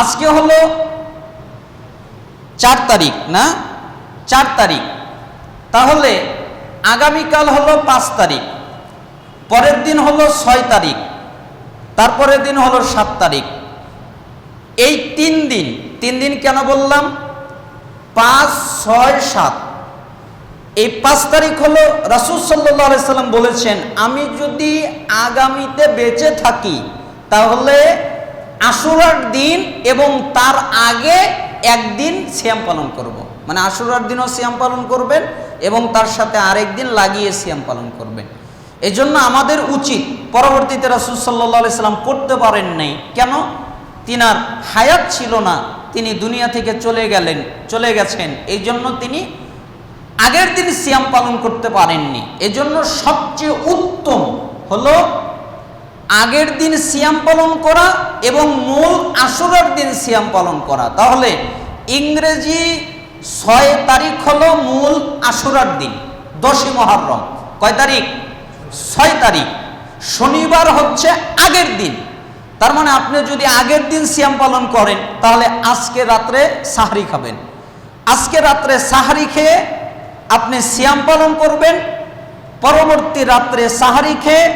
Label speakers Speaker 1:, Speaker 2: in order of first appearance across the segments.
Speaker 1: আজকে হলো চার তারিখ, না? চার তারিখ। তাহলে আগামীকাল হলো পাঁচ তারিখ, পরের দিন হলো ছয় তারিখ, তারপরের দিন হলো সাত তারিখ। এই তিন দিন তিন দিন কেন বললাম? পাঁচ, ছয়, সাত। এই পাঁচ তারিখ হলো রাসুল সাল্লাহ সাল্লাম বলেছেন, আমি যদি আগামীতে বেঁচে থাকি, তাহলে আশুরার দিন এবং তার আগে একদিন সিয়াম পালন করব। মানে আশুরার দিনও সিয়াম পালন করবেন এবং তার সাথে আরেক দিন লাগিয়ে সিয়াম পালন করবেন। এই জন্য আমাদের উচিত, পরবর্তীতে রাসুল সাল্লাহ সাল্লাম করতে পারেন নাই। কেন? তিনার হায়াত ছিল না, তিনি দুনিয়া থেকে চলে গেলেন, চলে গেছেন। এই জন্য তিনি আগের দিন সিয়াম পালন করতে পারেননি। এজন্য সবচেয়ে উত্তম হলো আগের দিন সিয়াম পালন করা এবং মূল আসরের দিন সিয়াম পালন করা। তাহলে ইংরেজি ছয় তারিখ হলো মূল আসরার দিন, দশই মহরম। কয় তারিখ? ছয় তারিখ। শনিবার হচ্ছে আগের দিন। তার মানে আপনি যদি আগের দিন সিয়াম পালন করেন, তাহলে আজকে রাত্রে সাহারি খাবেন। আজকে রাত্রে সাহারি খেয়ে আপনি সিয়াম পালন করবেন, পরবর্তী রাত্রে সাহারি খেয়ে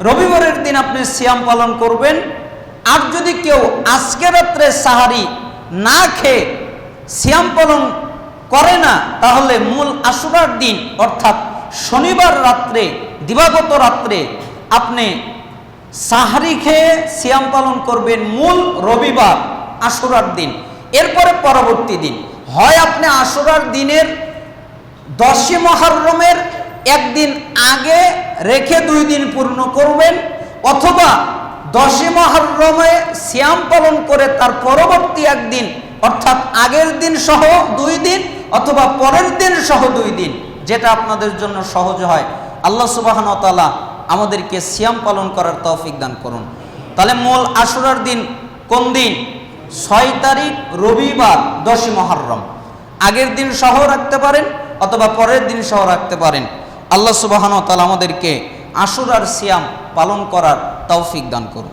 Speaker 1: রবিবারের দিন আপনি সিয়াম পালন করবেন। আর যদি কেউ আজকে রাত্রে সাহারি না খেয়ে সিয়াম পালন করে না, তাহলে মূল আশুরার দিন, অর্থাৎ শনিবার রাত্রে, দিবাগত রাত্রে আপনি সাহারি খেয়ে সিয়াম পালন করবেন মূল রবিবার, আশুরার দিন। এরপরে পরবর্তী দিন। হয় আপনি আশুরার দিনের দশই মহরমের একদিন আগে রেখে দুই দিন পূর্ণ করবেন, অথবা দশই মহরমে শ্যাম পালন করে তার পরবর্তী একদিন, অর্থাৎ আগের দিন সহ দুই দিন, অথবা পরের দিন সহ দুই দিন, যেটা আপনাদের জন্য সহজ হয়। আল্লাহ সুবাহন তালা আমাদেরকে সিয়াম পালন করার তৌফিক দান করুন। তাহলে মূল আশুরার দিন কোন দিন? ছয় তারিখ রবিবার, দশই মহরম। আগের দিন সহ রাখতে পারেন, অথবা পরের দিন সহ রাখতে পারেন। আল্লাহ সুবাহন তালা আমাদেরকে আশুরার সিয়াম পালন করার তৌফিক দান করুন।